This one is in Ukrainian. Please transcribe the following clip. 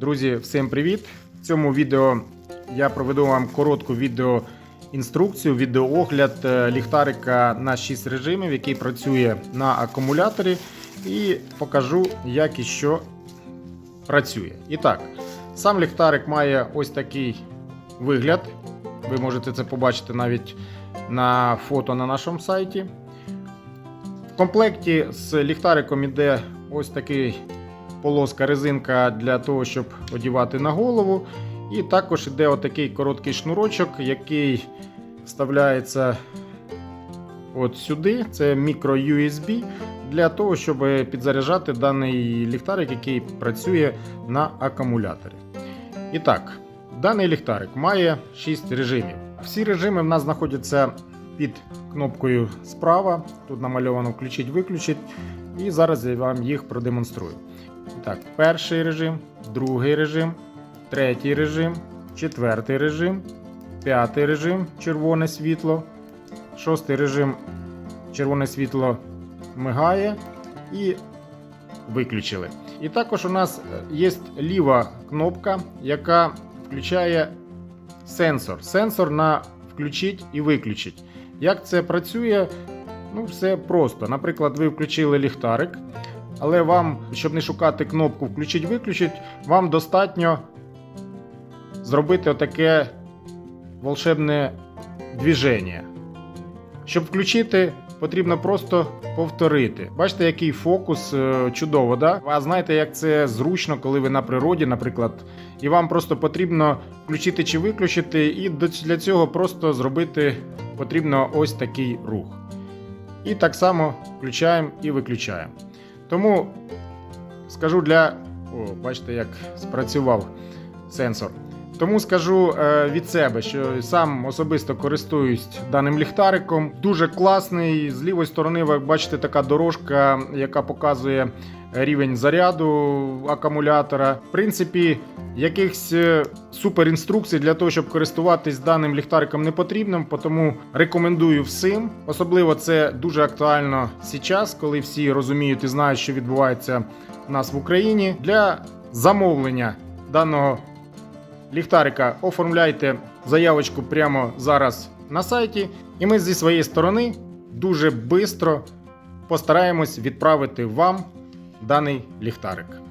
Друзі, всім привіт! В цьому відео я проведу вам коротку відеоінструкцію, відеоогляд е, ліхтарика на 6 режимів, який працює на акумуляторі, і покажу, як і що працює. І так, сам ліхтарик має ось такий вигляд. Ви можете це побачити навіть на фото на нашому сайті. В комплекті з ліхтариком іде ось такий полоска резинка для того, щоб одівати на голову. І також іде отакий короткий шнурочок, який вставляється от сюди. Це мікро USB для того, щоб підзаряджати даний ліхтарик, який працює на акумуляторі. І так, даний ліхтарик має 6 режимів. Всі режими в нас знаходяться під кнопкою справа. Тут намальовано включить-виключить. І зараз я вам їх продемонструю. Так, перший режим, другий режим, третій режим, четвертий режим, п'ятий режим червоне світло, шостий режим червоне світло мигає і виключили. І також у нас є ліва кнопка, яка включає сенсор. Сенсор на включить і виключить. Як це працює? Ну, все просто. Наприклад, ви включили ліхтарик, але вам, щоб не шукати кнопку включить-виключить, вам достатньо зробити отаке волшебне движення. Щоб включити, потрібно просто повторити. Бачите, який фокус е, чудово, да? А знаєте, як це зручно, коли ви на природі, наприклад, і вам просто потрібно включити чи виключити, і для цього просто зробити потрібно ось такий рух. І так само включаємо і виключаємо. Тому скажу для. О, бачите, як спрацював сенсор. Тому скажу е, від себе, що сам особисто користуюсь даним ліхтариком. Дуже класний. З лівої сторони, ви бачите, така дорожка, яка показує рівень заряду акумулятора. В принципі, якихось е, суперінструкцій для того, щоб користуватись даним ліхтариком не потрібно, тому рекомендую всім. Особливо це дуже актуально зараз, коли всі розуміють і знають, що відбувається у нас в Україні. Для замовлення даного ліхтарика оформляйте заявочку прямо зараз на сайті, і ми зі своєї сторони дуже швидко постараємось відправити вам даний ліхтарик.